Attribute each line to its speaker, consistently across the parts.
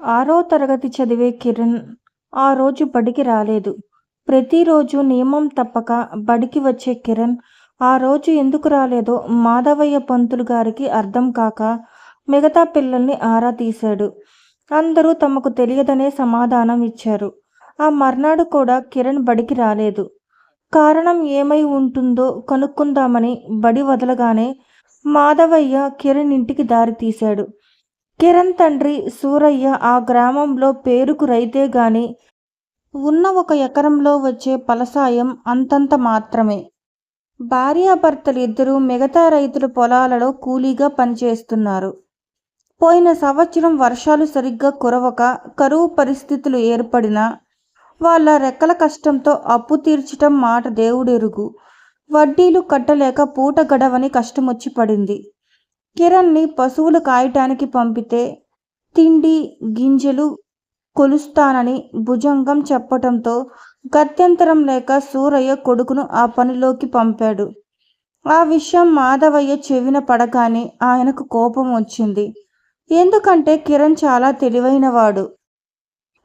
Speaker 1: ఆరో తరగతి చదివే కిరణ్ ఆ రోజు బడికి రాలేదు. ప్రతిరోజు నియమం తప్పక బడికి వచ్చే కిరణ్ ఆ రోజు ఎందుకు రాలేదో మాధవయ్య పంతులు గారికి అర్థం కాక మిగతా పిల్లల్ని ఆరా తీశాడు. అందరూ తమకు తెలియదనే సమాధానం ఇచ్చారు. ఆ మర్నాడు కూడా కిరణ్ బడికి రాలేదు. కారణం ఏమై ఉంటుందో కనుక్కుందామని బడి వదలగానే మాధవయ్య కిరణ్ ఇంటికి దారి తీశాడు. కిరణ్ తండ్రి సూరయ్య ఆ గ్రామంలో పేరుకు రైతే గాని ఉన్న ఒక ఎకరంలో వచ్చే ఫలసాయం అంతంత మాత్రమే. భార్యాభర్తలిద్దరూ మిగతా రైతుల పొలాలలో కూలీగా పనిచేస్తున్నారు. పోయిన సంవత్సరం వర్షాలు సరిగ్గా కురవక కరువు పరిస్థితులు ఏర్పడినా వాళ్ళ రెక్కల కష్టంతో అప్పు తీర్చటం మాట దేవుడెరుగు. వడ్డీలు కట్టలేక పూట గడవని కష్టమొచ్చి పడింది. కిరణ్ని పశువులు కాయటానికి పంపితే తిండి గింజలు కొలుస్తానని భుజంగం చెప్పటంతో గత్యంతరం లేక సూరయ్య కొడుకును ఆ పనిలోకి పంపాడు. ఆ విషయం మాధవయ్య చెవిన పడగానే ఆయనకు కోపం వచ్చింది. ఎందుకంటే కిరణ్ చాలా తెలివైనవాడు.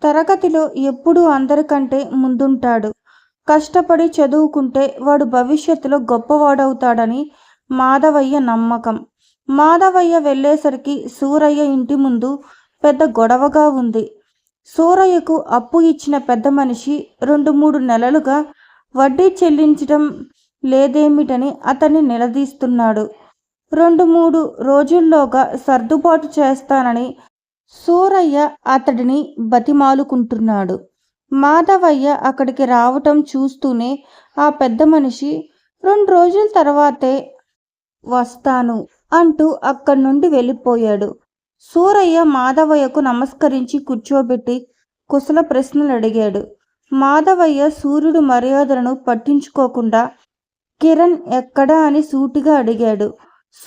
Speaker 1: తరగతిలో ఎప్పుడూ అందరికంటే ముందుంటాడు. కష్టపడి చదువుకుంటే వాడు భవిష్యత్తులో గొప్పవాడవుతాడని మాధవయ్య నమ్మకం. మాధవయ్య వెళ్ళేసరికి సూరయ్య ఇంటి ముందు పెద్ద గొడవగా ఉంది. సూరయ్యకు అప్పు ఇచ్చిన పెద్ద మనిషి రెండు మూడు నెలలుగా వడ్డీ చెల్లించడం లేదేమిటని అతన్ని నిలదీస్తున్నాడు. రెండు మూడు రోజుల్లోగా సర్దుబాటు చేస్తానని సూరయ్య అతడిని బతిమాలుకుంటున్నాడు. మాధవయ్య అక్కడికి రావటం చూస్తూనే ఆ పెద్ద మనిషి రెండు రోజుల తర్వాతే వస్తాను అంటూ అక్కడి నుండి వెళ్ళిపోయాడు. సూరయ్య మాధవయ్యకు నమస్కరించి కూర్చోబెట్టి కుశల ప్రశ్నలు అడిగాడు మాధవయ్య సూర్యుడు మర్యాదలను పట్టించుకోకుండా కిరణ్ ఎక్కడా అని సూటిగా అడిగాడు.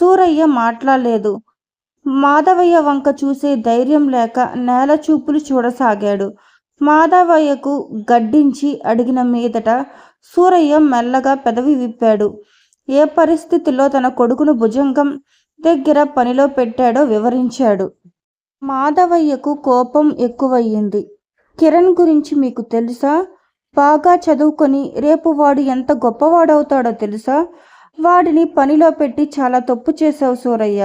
Speaker 1: సూరయ్య మాట్లాడలేదు. మాధవయ్య వంక చూసే ధైర్యం లేక నేల చూపులు చూడసాగాడు. మాధవయ్యకు గడ్డించి అడిగిన మీదట సూరయ్య మెల్లగా పెదవి విప్పాడు. ఏ పరిస్థితిలో తన కొడుకును భుజంగం దగ్గర పనిలో పెట్టాడో వివరించాడు. మాధవయ్యకు కోపం ఎక్కువయ్యింది కిరణ్ గురించి మీకు తెలుసా? బాగా చదువుకొని రేపు వాడు ఎంత గొప్పవాడవుతాడో తెలుసా? వాడిని పనిలో పెట్టి చాలా తప్పు చేశావు సూరయ్య.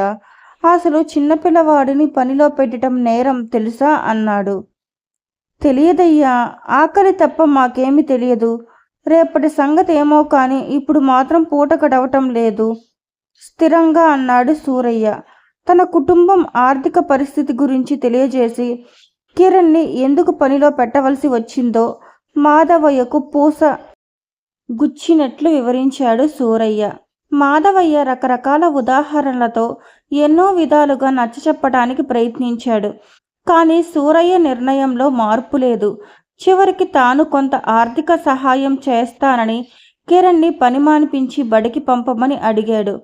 Speaker 1: అసలు చిన్నపిల్లవాడిని పనిలో పెట్టటం నేరం తెలుసా అన్నాడు. తెలియదయ్యా! ఆకలి తప్ప మాకేమీ తెలియదు. రేపటి సంగతి ఏమో కానీ ఇప్పుడు మాత్రం పూట గడవటం లేదు స్థిరంగా అన్నాడు సూరయ్య. తన కుటుంబం ఆర్థిక పరిస్థితి గురించి తెలియజేసి కిరణ్ని ఎందుకు పనిలో పెట్టవలసి వచ్చిందో మాధవయ్యకు పూస గుచ్చినట్లు వివరించాడు సూరయ్య. మాధవయ్య రకరకాల ఉదాహరణలతో ఎన్నో విధాలుగా నచ్చచెప్పటానికి ప్రయత్నించాడు. కానీ సూరయ్య నిర్ణయంలో మార్పు లేదు చివరికి తాను కొంత ఆర్థిక సహాయం చేస్తానని కిరణ్ని పని మానిపించి బడికి పంపమని అడిగాడు.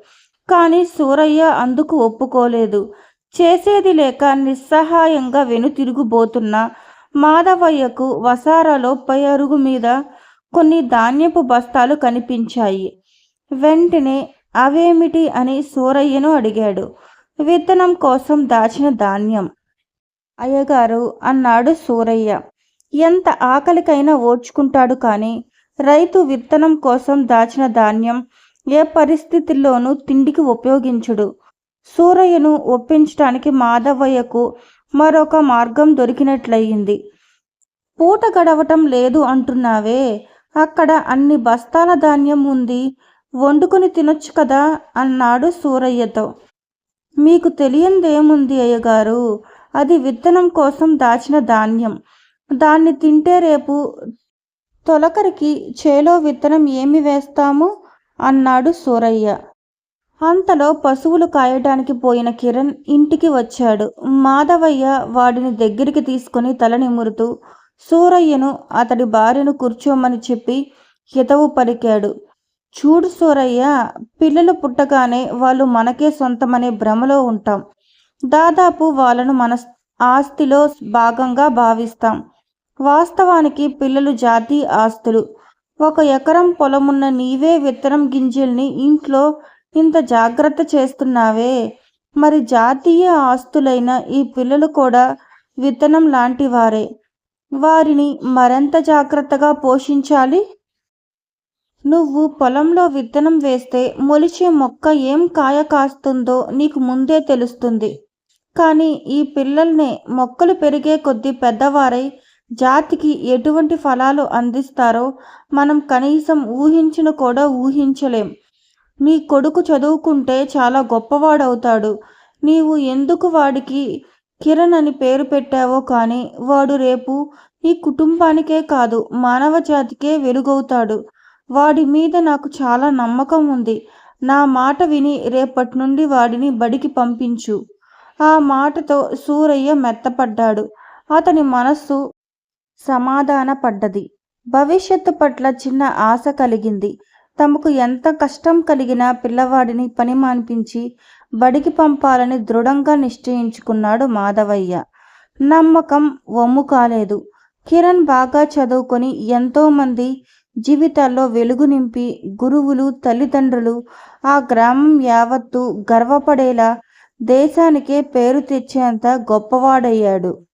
Speaker 1: కానీ సూరయ్య అందుకు ఒప్పుకోలేదు. చేసేది లేక నిస్సహాయంగా వెనుతిరుగుబోతున్న మాధవయ్యకు వసారాలో పై అరుగు మీద కొన్ని ధాన్యపు బస్తాలు కనిపించాయి. వెంటనే అవేమిటి అని సూరయ్యను అడిగాడు. విత్తనం కోసం దాచిన ధాన్యం. అయ్యగారు అన్నాడు సూరయ్య. ఎంత ఆకలికైనా ఓడ్చుకుంటాడు కానీ రైతు విత్తనం కోసం దాచిన ధాన్యం ఏ పరిస్థితుల్లోనూ తిండికి ఉపయోగించుడు సూరయ్యను ఒప్పించటానికి మాధవయ్యకు మరొక మార్గం దొరికినట్లయింది. పూట గడవటం లేదు అంటున్నావే అక్కడ అన్ని బస్తాల ధాన్యం ఉంది. వండుకుని తినొచ్చు కదా అన్నాడు సూరయ్యతో. మీకు తెలియందేముంది అయ్యగారు అది విత్తనం కోసం దాచిన ధాన్యం. దాన్ని తింటే రేపు తొలకరికి చేలో విత్తనం ఏమి వేస్తాము? అన్నాడు సూరయ్య. అంతలో పశువులు కాయటానికి పోయిన కిరణ్ ఇంటికి వచ్చాడు. మాధవయ్య వాడిని దగ్గరికి తీసుకుని తల నిమురుతూ సూరయ్యను అతడి భార్యను కూర్చోమని చెప్పి హితవు పలికాడు. చూడు సూరయ్య పిల్లలు పుట్టగానే వాళ్ళు మనకే సొంతమనే భ్రమలో ఉంటాం. దాదాపు వాళ్ళను మన ఆస్తిలో భాగంగా భావిస్తాం. వాస్తవానికి పిల్లలు జాతీయ ఆస్తులు. ఒక ఎకరం పొలమున్న నీవే విత్తనం గింజల్ని ఇంట్లో ఇంత జాగ్రత్త చేస్తున్నావే? మరి జాతీయ ఆస్తులైన ఈ పిల్లలు కూడా విత్తనం లాంటివారే. వారిని మరెంత జాగ్రత్తగా పోషించాలి? నువ్వు పొలంలో విత్తనం వేస్తే మొలిచే మొక్క ఏం కాయ కాస్తుందో నీకు ముందే తెలుస్తుంది. కానీ ఈ పిల్లల్నే మొక్కలు పెరిగే కొద్దీ పెద్దవారై జాతికి ఎటువంటి ఫలాలు అందిస్తారో మనం కనీసం ఊహించిన కూడా ఊహించలేం. నీ కొడుకు చదువుకుంటే చాలా గొప్పవాడవుతాడు. నీవు ఎందుకు వాడికి కిరణ్ అని పేరు పెట్టావో కానీ వాడు రేపు నీ కుటుంబానికే కాదు మానవ జాతికే వెలుగవుతాడు. వాడి మీద నాకు చాలా నమ్మకం ఉంది. నా మాట విని రేపటి నుండి వాడిని బడికి పంపించు. ఆ మాటతో సూరయ్య మెత్తపడ్డాడు. అతని మనస్సు సమాధానపడ్డది భవిష్యత్తు పట్ల చిన్న ఆశ కలిగింది. తమకు ఎంత కష్టం కలిగినా పిల్లవాడిని పని మాన్పించి బడికి పంపాలని దృఢంగా నిశ్చయించుకున్నాడు మాధవయ్య. నమ్మకం వమ్ము కాలేదు. కిరణ్ బాగా చదువుకొని ఎంతోమంది జీవితాల్లో వెలుగు నింపి గురువులు తల్లిదండ్రులు ఆ గ్రామం యావత్తు గర్వపడేలా దేశానికే పేరు తెచ్చేంత గొప్పవాడయ్యాడు.